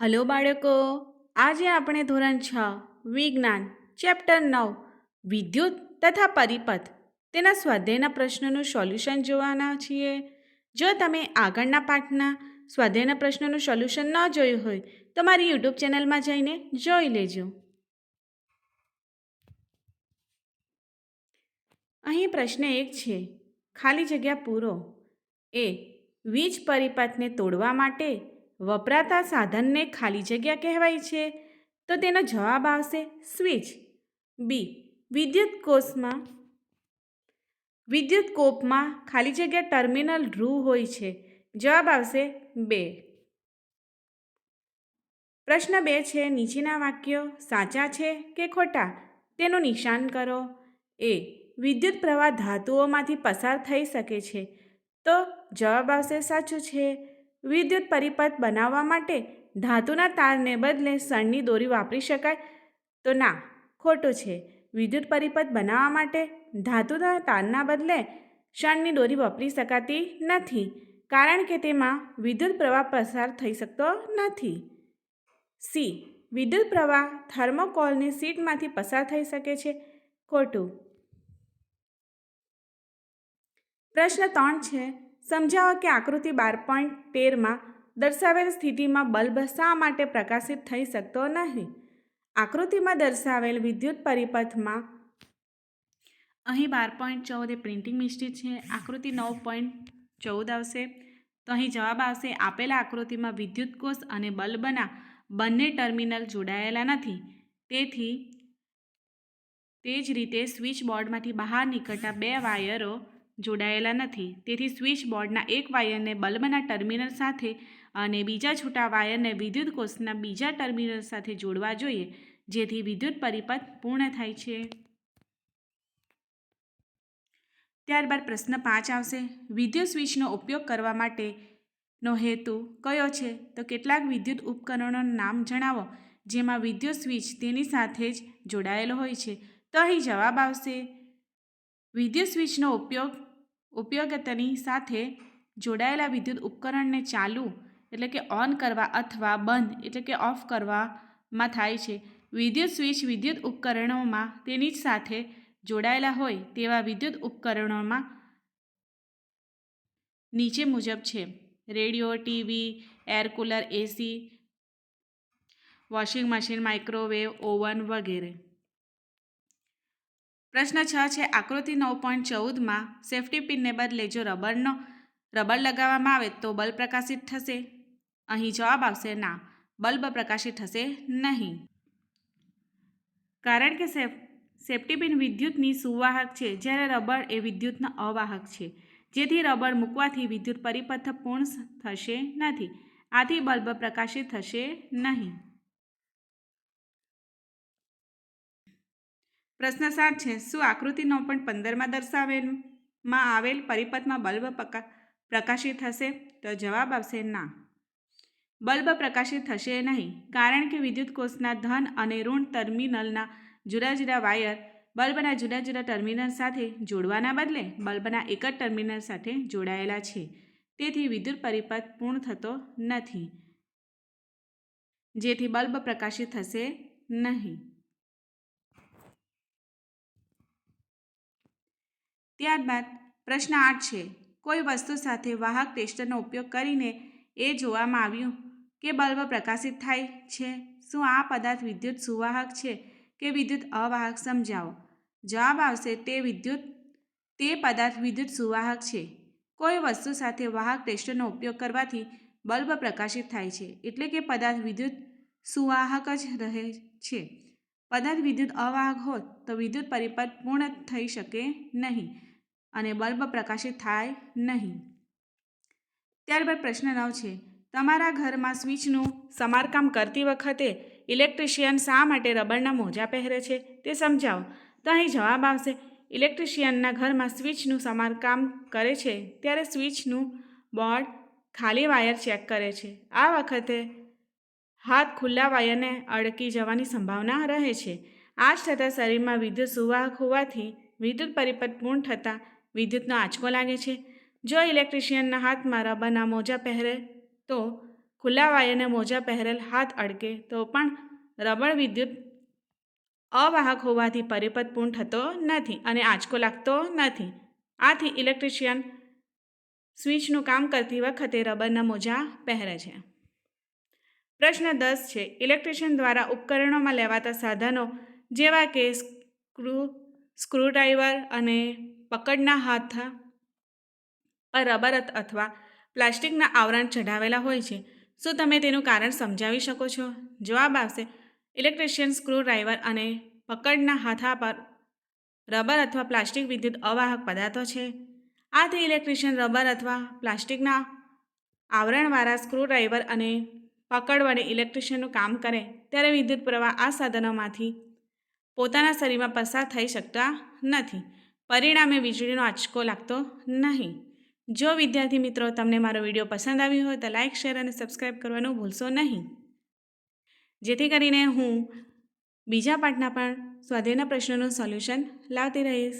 Hello બાળકો, આજે આપણે ધોરણ છ, વિજ્ઞાન, ચેપ્ટર નવ, વિદ્યુત તથા પરિપથ તેના સ્વાધ્યાયના પ્રશ્નનું સોલ્યુશન જોવાના છીએ. જો તમે આગળના પાઠના સ્વાધ્યાયના પ્રશ્નોનું સોલ્યુશન ન જોયું હોય તો મારી યુટ્યુબ ચેનલમાં જઈને જોઈ લેજો. અહીં પ્રશ્ન એક છે, ખાલી જગ્યા પૂરો. એ, વીજ પરિપથને તોડવા માટે વપરાતા સાધનને ખાલી જગ્યા કહેવાય છે? તો તેનો જવાબ આવશે સ્વિચ. બી. વિદ્યુત કોષમાં, વિદ્યુત કોપમાં ખાલી જગ્યા ટર્મિનલ ધ્રુવ હોય છે. જવાબ આવશે બે. પ્રશ્ન બે છે, નીચેના વાક્યો સાચા છે કે ખોટા? તેનું નિશાન કરો. એ. વિદ્યુત પ્રવાહ ધાતુઓમાંથી પસાર થઈ શકે છે. તો જવાબ આવશે સાચું છે. વિદ્યુત પરિપથ બનાવવા માટે ધાતુના તારને બદલે સણની દોરી વાપરી શકાય. તો ના, ખોટું છે. વિદ્યુત પરિપથ બનાવવા માટે ધાતુના તારના બદલે શણની દોરી વાપરી શકાતી નથી, કારણ કે તેમાં વિદ્યુત પ્રવાહ પસાર થઈ શકતો નથી. સી, વિદ્યુત પ્રવાહ થર્મોકોલની સીટમાંથી પસાર થઈ શકે છે. ખોટું. પ્રશ્ન ત્રણ છે. સમજાવો કે આકૃતિ બાર પોઈન્ટ તેરમાં દર્શાવેલ સ્થિતિમાં બલ્બ શા માટે પ્રકાશિત થઈ શકતો નહીં? આકૃતિમાં દર્શાવેલ વિદ્યુત પરિપથમાં અહીં બાર પોઈન્ટ ચૌદ એ પ્રિન્ટિંગ મિસ્ટેક છે. આકૃતિ નવ પોઈન્ટ ચૌદ આવશે. તો અહીં જવાબ આવશે, આપેલા આકૃતિમાં વિદ્યુત કોષ અને બલ્બના બંને ટર્મિનલ જોડાયેલા નથી. તેથી તે જ રીતે સ્વિચ બોર્ડમાંથી બહાર નીકળતા બે વાયરો જોડાયેલા નથી. તેથી સ્વિચ બોર્ડના એક વાયરને બલ્બના ટર્મિનલ સાથે અને બીજા છૂટા વાયરને વિદ્યુત કોષના બીજા ટર્મિનલ સાથે જોડવા જોઈએ, જેથી વિદ્યુત પરિપથ પૂર્ણ થાય છે. ત્યારબાદ પ્રશ્ન પાંચ આવશે. વિદ્યુત સ્વિચનો ઉપયોગ કરવા માટેનો હેતુ કયો છે? તો કેટલાક વિદ્યુત ઉપકરણોનું નામ જણાવો, જેમાં વિદ્યુત સ્વિચ તેની સાથે જ જોડાયેલો હોય છે. તો અહીં જવાબ આવશે. વિદ્યુત સ્વિચનો ઉપયોગ ઉપયોગતાની સાથે જોડાયેલા વિદ્યુત ઉપકરણને ચાલુ, એટલે કે ઓન કરવા અથવા બંધ, એટલે કે ઓફ કરવામાં થાય છે. વિદ્યુત સ્વિચ વિદ્યુત ઉપકરણોમાં તેની જ સાથે જોડાયેલા હોય તેવા વિદ્યુત ઉપકરણોમાં નીચે મુજબ છે. Radio, TV, air cooler, AC, washing machine, microwave, oven વગેરે. પ્રશ્ન છ છે, આકૃતિ નવ પોઈન્ટ ચૌદમાં સેફ્ટી પિનને બદલે જો રબરનો, રબર લગાવવામાં આવે તો બલ્બ પ્રકાશિત થશે? અહીં જવાબ આવશે ના, બલ્બ પ્રકાશિત થશે નહીં. કારણ કે સેફ સેફ્ટી પિન વિદ્યુતની સુવાહક છે, જ્યારે રબર એ વિદ્યુતના અવાહક છે, જેથી રબર મૂકવાથી વિદ્યુત પરિપથ પૂર્ણ થશે નથી. આથી બલ્બ પ્રકાશિત થશે નહીં. પ્રશ્ન સાત છે, શું આકૃતિ નવ પોઈન્ટ પંદરમાં દર્શાવેલમાં આવેલ પરિપથમાં બલ્બ પકા, પ્રકાશિત થશે? તો જવાબ આવશે ના. બલ્બ પ્રકાશિત થશે નહીં, કારણ કે વિદ્યુત કોષના ધન અને ઋણ ટર્મિનલના જુદા જુદા વાયર બલ્બના જુદા જુદા ટર્મિનલ સાથે જોડવાના બદલે બલ્બના એક જ ટર્મિનલ સાથે જોડાયેલા છે. તેથી વિદ્યુત પરિપથ પૂર્ણ થતો નથી. જેથી બલ્બ પ્રકાશિત થશે નહીં. ત્યારબાદ પ્રશ્ન આઠ છે, કોઈ વસ્તુ સાથે વાહક ટેસ્ટરનો ઉપયોગ કરીને એ જોવામાં આવ્યું કે બલ્બ પ્રકાશિત થાય છે, શું આ પદાર્થ વિદ્યુત સુવાહક છે કે વિદ્યુત અવાહક સમજાવો? જવાબ આવશે તે વિદ્યુત, તે પદાર્થ વિદ્યુત સુવાહક છે. કોઈ વસ્તુ સાથે વાહક ટેસ્ટરનો ઉપયોગ કરવાથી બલ્બ પ્રકાશિત થાય છે, એટલે કે પદાર્થ વિદ્યુત સુવાહક જ રહે છે. પદાર્થ વિદ્યુત અવાહક હોત તો વિદ્યુત પરિપથ પૂર્ણ થઈ શકે નહીં. અને બલ્બ પ્રકાશિત થાય નહીં. ત્યારબાદ પ્રશ્ન નવ છે, તમારા ઘરમાં સ્વિચનું સમારકામ કરતી વખતે ઇલેક્ટ્રિશિયન શા માટે રબરના મોજા પહેરે છે તે સમજાવો. તો અહીં જવાબ આવશે, ઇલેક્ટ્રિશિયનના ઘરમાં સ્વિચનું સમારકામ કરે છે ત્યારે સ્વિચનું બોર્ડ ખાલી વાયર ચેક કરે છે. આ વખતે હાથ ખુલ્લા વાયરને અડકી જવાની સંભાવના રહે છે. આ જ થતાં શરીરમાં વિદ્યુત સુવાહક હોવાથી વિદ્યુત પરિપથ પૂર્ણ થતાં વિદ્યુતનો આંચકો લાગે છે. જો ઇલેક્ટ્રિશિયનના હાથમાં રબરના મોજા પહેરે, તો ખુલ્લા વાયરને મોજા પહેરેલ હાથ અડકે, તો પણ રબર વિદ્યુત અવાહક હોવાથી પરિપથ પૂર્ણ થતો નથી અને આંચકો લાગતો નથી. આથી ઇલેક્ટ્રિશિયન સ્વિચનું કામ કરતી વખતે રબરના મોજા પહેરે છે. પ્રશ્ન દસ છે. ઇલેક્ટ્રિશિયન દ્વારા ઉપકરણોમાં લેવાતા સાધનો જેવા કે સ્ક્રૂ, સ્ક્રૂડ્રાઈવર અને પકડના હાથ પર રબર અથવા પ્લાસ્ટિકના આવરણ ચઢાવેલા હોય છે. શું તમે તેનું કારણ સમજાવી શકો છો? જવાબ આવશે, ઇલેક્ટ્રિશિયન સ્ક્રૂડ્રાઈવર અને પકડના હાથા પર રબર અથવા પ્લાસ્ટિક વિદ્યુત અવાહક પદાર્થો છે. આથી ઇલેક્ટ્રિશિયન રબર અથવા પ્લાસ્ટિકના આવરણવાળા સ્ક્રૂડ્રાઈવર અને પકડ વડે ઇલેક્ટ્રિશિયનનું કામ કરે, ત્યારે વિદ્યુત પ્રવાહ આ સાધનોમાંથી પોતાના શરીરમાં પસાર થઈ શકતા નથી. પરિણામે વીજળીનો આંચકો લાગતો નહીં. જો વિદ્યાર્થી મિત્રો તમને મારો વીડિયો પસંદ આવ્યો હોય તો લાઇક શેર અને સબસ્ક્રાઈબ કરવાનું ભૂલશો નહીં. જેથી કરીને હું બીજા પાઠના પણ સ્વાધ્યાયના પ્રશ્નોનું સોલ્યુશન લાવતી રહીશ.